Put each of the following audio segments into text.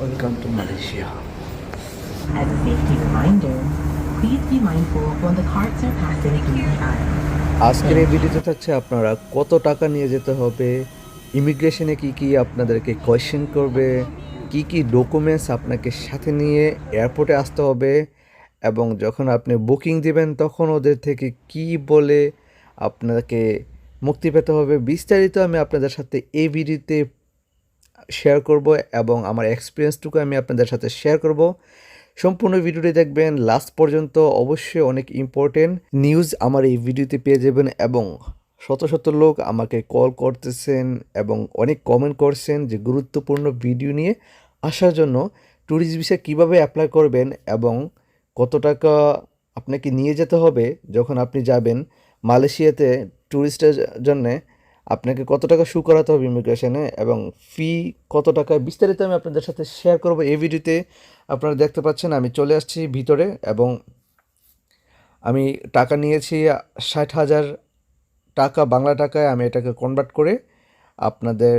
Welcome to Malaysia. As a safety reminder, please be mindful when the carts are passing through the aisle. আজকের এই ভিডিওতে থাকছে আপনারা কত টাকা নিয়ে যেতে হবে ইমিগ্রেশনে কি কি আপনাদেরকে কোয়েশ্চেন করবে কি কি ডকুমেন্টস আপনাকে সাথে নিয়ে এয়ারপোর্টে আসতে হবে এবং যখন আপনি বুকিং দিবেন তখন ওদের থেকে কি বলে আপনাকে মুক্তি পেতে হবে বিস্তারিত আমি আপনাদের সাথে এই ভিডিওতে শেয়ার করব এবং আমার এক্সপিরিয়েন্সটুকু আমি আপনাদের সাথে শেয়ার করব। সম্পূর্ণ ভিডিওটি দেখবেন লাস্ট পর্যন্ত অবশ্যই অনেক ইম্পর্টেন্ট নিউজ আমার এই ভিডিওতে পেয়ে যাবেন এবং শত শত লোক আমাকে কল করতেছেন এবং অনেক কমেন্ট করছেন যে গুরুত্বপূর্ণ ভিডিও নিয়ে আসার জন্য ট্যুরিস্ট ভিসা কীভাবে অ্যাপ্লাই করবেন এবং কত টাকা আপনাকে নিয়ে যেতে হবে যখন আপনি যাবেন মালয়েশিয়াতে ট্যুরিস্টের জন্যে। আপনাকে কত টাকা শু করাতে হবে ইমিগ্রেশনে এবং ফি কত টাকা বিস্তারিত আমি আপনাদের সাথে শেয়ার করব এই ভিডিওতে। আপনারা দেখতে পাচ্ছেন আমি চলে আসছি ভিতরে এবং আমি টাকা নিয়েছি ষাট হাজার টাকা, বাংলা টাকায় আমি এটাকে কনভার্ট করে আপনাদের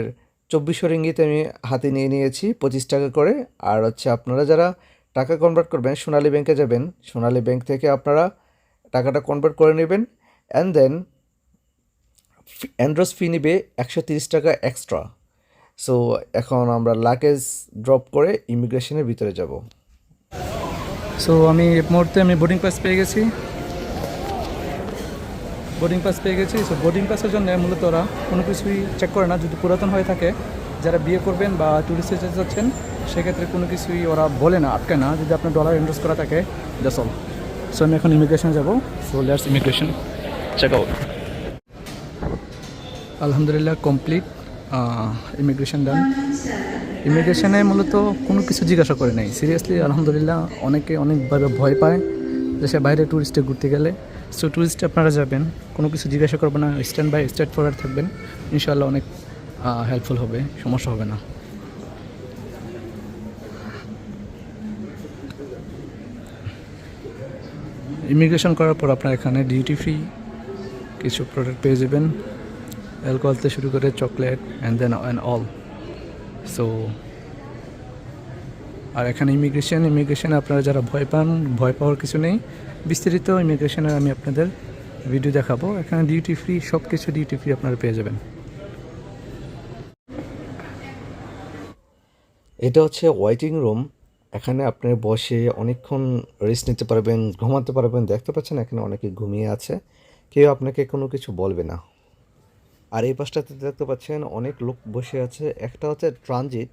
চব্বিশশো রিঙ্গিতে আমি হাতে নিয়ে নিয়েছি পঁচিশ টাকা করে। আর হচ্ছে আপনারা যারা টাকা কনভার্ট করবেন, সোনালী ব্যাংকে যাবেন, সোনালী ব্যাংক থেকে আপনারা টাকাটা কনভার্ট করে নেবেন। অ্যান্ড দেন অ্যান্ড্রস ফি নিবে একশো তিরিশ টাকা এক্সট্রা সো এখন আমরা লাগেজ ড্রপ করে ইমিগ্রেশনের ভিতরে যাব। সো আমি মুহূর্তে আমি বোর্ডিং পাস পেয়ে গেছি। বোর্ডিং পাস পেয়ে গেছি। সো বোর্ডিং পাসের জন্য মূলত ওরা কোনো কিছুই চেক করে না। যদি পুরাতন হয়ে থাকে, যারা বিয়ে করবেন বা ট্যুরিস্টে যেতে যাচ্ছেন, সেক্ষেত্রে কোনো কিছুই ওরা বলে না আটকে না। যদি আপনার ডলার ইনভেস্ট করা থাকে দ্যাটস অল সো আমি এখন ইমিগ্রেশন যাব। So let's immigration check out আলহামদুলিল্লাহ কমপ্লিট ইমিগ্রেশন ডান ইমিগ্রেশনে মূলত কোনো কিছু জিজ্ঞাসা করে নাই। সিরিয়াসলি আলহামদুলিল্লাহ, অনেকে অনেকভাবে ভয় পায় দেশের বাইরে ট্যুরিস্টে ঘুরতে গেলে। সো ট্যুরিস্টে আপনারা যাবেন, কোনো কিছু জিজ্ঞাসা করবে না স্ট্যান্ড বাই স্ট্রেট ফরওয়ার্ড থাকবেন। ইনশাআল্লাহ অনেক হেল্পফুল হবে, সমস্যা হবে না। ইমিগ্রেশন করার পর আপনার এখানে ডিউটি ফ্রি কিছু প্রোডাক্ট পেয়ে যাবেন। অ্যালকোহল থেকে শুরু করে chocolate and then and all so আর এখানে ইমিগ্রেশন ইমিগ্রেশনে আপনারা যারা ভয় পান, ভয় পাওয়ার কিছু নেই। বিস্তারিত ইমিগ্রেশনের আমি আপনাদের ভিডিও দেখাবো। এখানে ডিউটি ফ্রি সব কিছু ডিউটি ফ্রি আপনারা পেয়ে যাবেন। এটা হচ্ছে ওয়েটিং রুম এখানে আপনি বসে অনেকক্ষণ রেস্ট নিতে পারবেন, ঘুমাতে পারবেন। দেখতে পাচ্ছেন এখানে অনেকে ঘুমিয়ে আছে। কেউ আপনাকে কোনো কিছু বলবে না। আর এই পাশটাতে দেখতে পাচ্ছেন অনেক লোক বসে আছে। একটা হচ্ছে ট্রানজিট,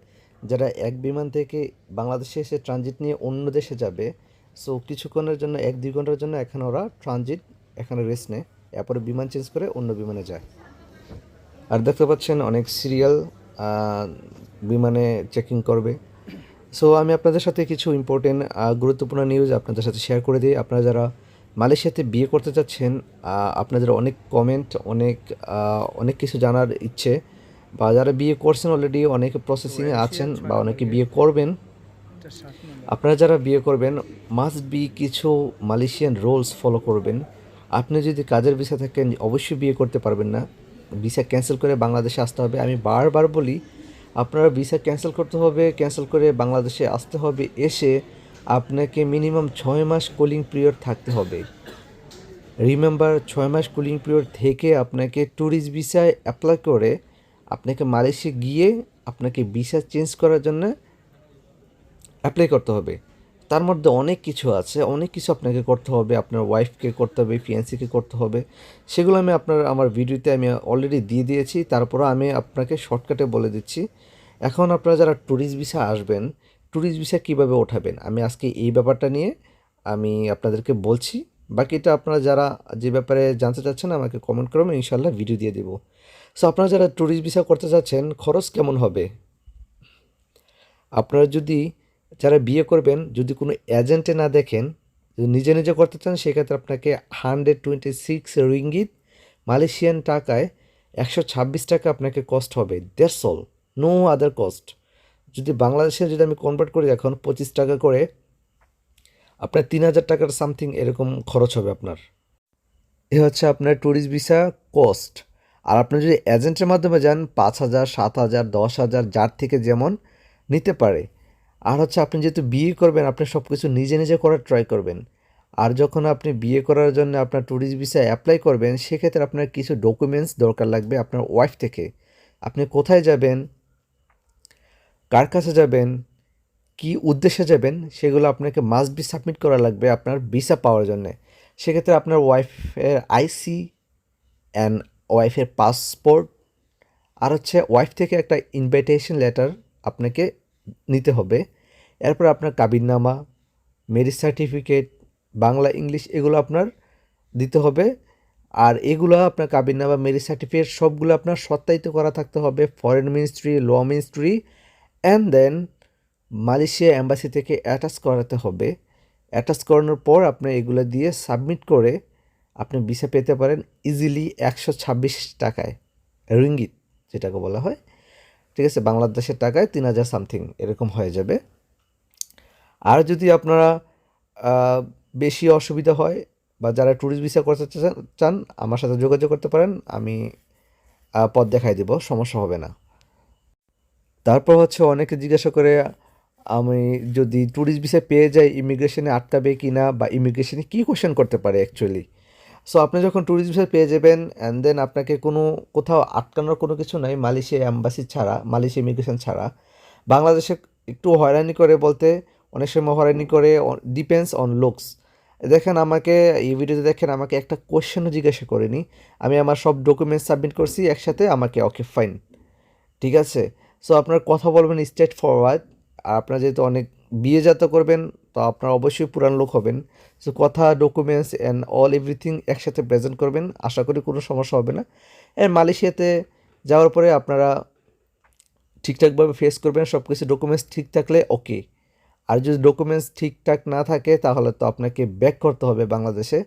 যারা এক বিমান থেকে বাংলাদেশে এসে ট্রানজিট নিয়ে অন্য দেশে যাবে। সো কিছুক্ষণের জন্য, এক দুই ঘণ্টার জন্য এখানে ওরা ট্রানজিট এখানে রেস্ট নেয়। এরপরে বিমান চেঞ্জ করে অন্য বিমানে যায়। আর দেখতে পাচ্ছেন অনেক সিরিয়াল বিমানে চেকিং করবে। সো আমি আপনাদের সাথে কিছু ইম্পর্টেন্ট গুরুত্বপূর্ণ নিউজ আপনাদের সাথে শেয়ার করে দিই। আপনারা যারা মালয়েশিয়াতে বিয়ে করতে চাচ্ছেন আপনাদের অনেক কমেন্ট অনেক অনেক কিছু জানার ইচ্ছে। বা যারা বিয়ে করছেন অলরেডি অনেকে প্রসেসিংয়ে আছেন বা অনেকে বিয়ে করবেন। আপনারা যারা বিয়ে করবেন মাস্ট বি কিছু মালয়েশিয়ান রুলস ফলো করবেন। আপনি যদি কাজের ভিসা থাকেন, অবশ্যই বিয়ে করতে পারবেন না। ভিসা ক্যান্সেল করে বাংলাদেশে আসতে হবে। আমি বারবার বলি, আপনারা ভিসা ক্যান্সেল করতে হবে ক্যান্সেল করে বাংলাদেশে আসতে হবে, এসে আপনাকে মিনিমাম ছয় মাস কুলিং পিরিয়ড থাকতে হবে। রিমেম্বার ছয় মাস কুলিং পিরিয়ড থেকে আপনাকে ট্যুরিস্ট ভিসায় অ্যাপ্লাই করে আপনাকে মালয়েশিয়া গিয়ে আপনাকে ভিসা চেঞ্জ করার জন্য অ্যাপ্লাই করতে হবে। তার মধ্যে অনেক কিছু আছে, অনেক কিছু আপনাকে করতে হবে, আপনার ওয়াইফকে করতে হবে ফিয়ান্সিকে করতে হবে। সেগুলো আমি আপনার, আমার ভিডিওতে আমি অলরেডি দিয়ে দিয়েছি তারপরে আমি আপনাকে শর্টকাটে বলে দিচ্ছি। এখন আপনারা যারা ট্যুরিস্ট ভিসা আসবেন ট্যুরিস্ট ভিসা কীভাবে ওঠাবেন? আমি আজকে এই ব্যাপারটা নিয়ে আমি আপনাদেরকে বলছি। বাকিটা আপনারা যারা যে ব্যাপারে জানতে চাচ্ছেন আমাকে কমেন্ট করবেন ইনশাল্লাহ ভিডিও দিয়ে দেবো। সো আপনারা যারা ট্যুরিস্ট ভিসা করতে চাচ্ছেন, খরচ কেমন হবে? আপনারা যদি যারা বিয়ে করবেন, যদি কোনো এজেন্টে না দেখেন, যদি নিজে নিজে করতে চান, সেক্ষেত্রে আপনাকে hundred twenty six ringgit Malaysian টাকায় একশো ছাব্বিশ টাকা আপনাকে কস্ট হবে। অল নো আদার কস্ট যদি বাংলাদেশে যদি আমি কনভার্ট করি, এখন পঁচিশ টাকা করে আপনার তিন হাজার টাকার সামথিং এরকম খরচ হবে আপনার। এ হচ্ছে আপনার ট্যুরিস্ট ভিসা কস্ট আর আপনি যদি এজেন্টের মাধ্যমে যান, পাঁচ হাজার, সাত হাজার, দশ হাজার, যার থেকে যেমন নিতে পারে। আর হচ্ছে আপনি যেহেতু বিয়ে করবেন, আপনি সব কিছু নিজে নিজে করার ট্রাই করবেন। আর যখন আপনি বিয়ে করার জন্য আপনার ট্যুরিস্ট ভিসা অ্যাপ্লাই করবেন, সেক্ষেত্রে আপনার কিছু ডকুমেন্টস দরকার লাগবে আপনার ওয়াইফ থেকে। আপনি কোথায় যাবেন কার কাছে যাবেন, কি উদ্দেশ্যে যাবেন, সেগুলো আপনাকে মাস্ট বি সাবমিট করা লাগবে আপনার ভিসা পাওয়ার জন্যে। সেক্ষেত্রে আপনার ওয়াইফের আইসি অ্যান্ড ওয়াইফের পাসপোর্ট আর হচ্ছে ওয়াইফ থেকে একটা ইনভাইটেশন লেটার আপনাকে নিতে হবে। এরপর আপনার কাবিননামা ম্যারেজ সার্টিফিকেট বাংলা, ইংলিশ এগুলো আপনার দিতে হবে। আর এগুলো আপনার কাবিননামা ম্যারেজ সার্টিফিকেট সবগুলো আপনার সত্যায়িত করা থাকতে হবে। Foreign ministry law ministry and then Malaysia embassy থেকে অ্যাটাচ করাতে হবে। অ্যাটাচ করানোর পর আপনি এগুলো দিয়ে সাবমিট করে আপনি ভিসা পেতে পারেন ইজিলি একশো ছাব্বিশ টাকায়। রিঙ্গিত যেটাকে বলা হয়। ঠিক আছে, বাংলাদেশের টাকায় তিন হাজার সামথিং এরকম হয়ে যাবে। আর যদি আপনারা বেশি অসুবিধা হয় বা যারা ট্যুরিস্ট ভিসা করতে চান- আমার সাথে যোগাযোগ করতে পারেন। আমি পথ দেখাই দেব, সমস্যা হবে না। তারপর হচ্ছে অনেকে জিজ্ঞাসা করে, আমি যদি ট্যুরিস্ট ভিসা পেয়ে যাই ইমিগ্রেশনে আটকাবে কি না বা ইমিগ্রেশনে কী কোশ্চেন করতে পারে অ্যাকচুয়ালি সো আপনি যখন ট্যুরিস্ট ভিসা পেয়ে যাবেন অ্যান্ড দেন আপনাকে কোনো, কোথাও আটকানোর কোনো কিছু নাই, মালয়েশিয়া অ্যাম্বাসি ছাড়া, মালয়েশিয়া ইমিগ্রেশন ছাড়া। বাংলাদেশে একটু হয়রানি করে বলতে, অনেক সময় হয়রানি করে ডিপেন্ডস অন লুকস দেখেন আমাকে, এই ভিডিওতে দেখেন, আমাকে একটা কোশ্চেনও জিজ্ঞাসা করেনি। আমি আমার সব ডকুমেন্টস সাবমিট করছি, একসাথে আমাকে ওকে ফাইন ঠিক আছে? সো আপনার কথা বলবেন স্ট্রেট ফরওয়ার্ড আর আপনার যেহেতু অনেক বিয়ে যাত্রা করবেন, তো আপনার অবশ্যই পুরান লোক হবেন। সো কথা ডকুমেন্টস অ্যান্ড অল এভরিথিং একসাথে প্রেজেন্ট করবেন। আশা করি কোনো সমস্যা হবে না। এর মালয়েশিয়াতে যাওয়ার পরে আপনারা ঠিকঠাকভাবে ফেস করবেন সব কিছু ডকুমেন্টস ঠিক থাকলে ওকে আর যদি ডকুমেন্টস ঠিকঠাক না থাকে, তাহলে তো আপনাকে ব্যাক করতে হবে বাংলাদেশে।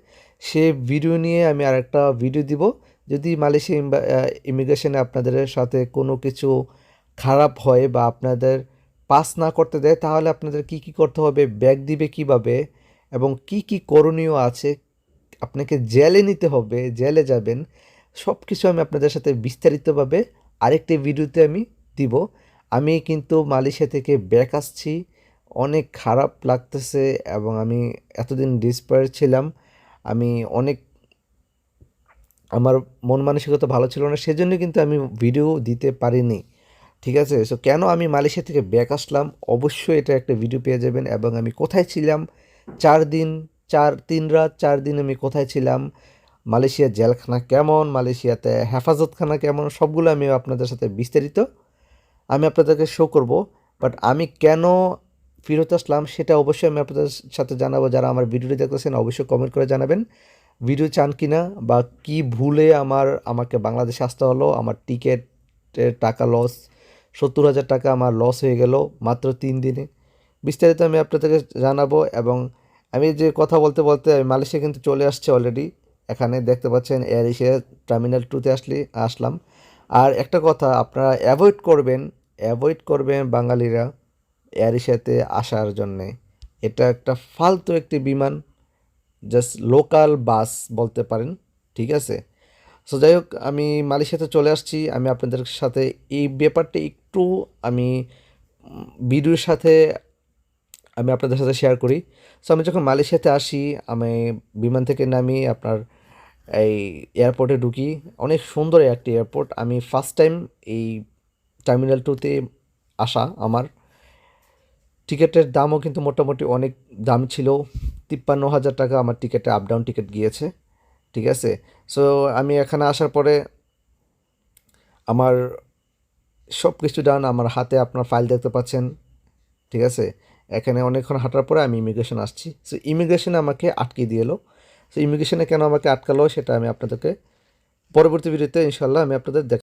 সে ভিডিও নিয়ে আমি আরেকটা ভিডিও দিব। যদি মালয়েশিয়া ইমিগ্রেশনে আপনাদের সাথে কোনো কিছু খারাপ হয় বা আপনাদের পাস না করতে দেয়, তাহলে আপনাদের কি কি করতে হবে? ব্যাগ দিবে কীভাবে? এবং কি কি করণীয় আছে? আপনাকে জেলে নিতে হবে, জেলে যাবেন। সব কিছু আমি আপনাদের সাথে বিস্তারিতভাবে আরেকটি ভিডিওতে আমি দিব। আমি কিন্তু মালয়েশিয়া থেকে ব্যাক আসছি। অনেক খারাপ লাগতেছে এবং আমি এতদিন ডিসপায়ার ছিলাম। আমি অনেক, আমার মন মানসিকতা ভালো ছিল না, সেজন্য কিন্তু আমি ভিডিও দিতে পারিনি। ঠিক আছে? সো কেন আমি মালয়েশিয়া থেকে ব্যাক আসলাম? অবশ্যই এটা একটা ভিডিও পেয়ে যাবেন এবং আমি কোথায় ছিলাম? চার দিন, চার, তিন রাত, চার দিন আমি কোথায় ছিলাম? মালয়েশিয়ার জেলখানা কেমন? মালয়েশিয়াতে হেফাজতখানা কেমন? সবগুলো আমি আপনাদের সাথে বিস্তারিত আমি আপনাদেরকে শো করব। বাট আমি কেন ফিরত আসলাম সেটা অবশ্যই আমি আপনাদের সাথে জানাব। যারা আমার ভিডিওটি দেখতেছেন, অবশ্যই কমেন্ট করে জানাবেন। ভিডিও চান কি না বা কি ভুলে আমার, আমাকে বাংলাদেশে আসতে হলো, আমার টিকিটের টাকা লস সত্তর হাজার টাকা আমার লস হয়ে গেল মাত্র তিন দিনে। বিস্তারিত আমি আপনাদেরকে জানাব এবং আমি যে কথা বলতে বলতে আমি মালয়েশিয়া কিন্তু চলে আসছে অলরেডি এখানে দেখতে পাচ্ছেন এয়ার এশিয়া টার্মিনাল টুতে আসলে, আসলাম। আর একটা কথা, আপনারা অ্যাভয়েড করবেন অ্যাভয়েড করবেন বাঙালিরা এয়ার এশিয়াতে আসার জন্যে। এটা একটা ফালতু একটি বিমান জাস্ট লোকাল বাস বলতে পারেন, ঠিক আছে? সো যাই হোক, আমি মালয়েশিয়াতে চলে আসছি। আমি আপনাদের সাথে এই ব্যাপারটা একটু আমি ভিডিওর সাথে আমি আপনাদের সাথে শেয়ার করি। সো আমি যখন মালয়েশিয়াতে আসি, আমি বিমান থেকে নামি, আপনার এই এয়ারপোর্টে ঢুকি। অনেক সুন্দর একটি এয়ারপোর্ট আমি ফার্স্ট টাইম এই টার্মিনাল টুতে আসা আমার। টিকিটের দামও কিন্তু মোটামুটি অনেক দাম ছিল। তিপ্পান্ন হাজার টাকা আমার টিকিটে আপ ডাউন টিকিট গিয়েছে। ঠিক আছে? সো আমি এখানে আসার পরে আমার সব কিছু ডান আমার হাতে আপনার ফাইল দেখতে পাচ্ছেন, ঠিক আছে? এখানে অনেকক্ষণ হাঁটার পরে আমি ইমিগ্রেশন আসছি। সো ইমিগ্রেশনে আমাকে আটকে দিয়ে এলো। সো ইমিগ্রেশনে কেন আমাকে আটকালো সেটা আমি আপনাদেরকে পরবর্তী ভিডিওতে ইনশাল্লাহ আমি আপনাদের দেখ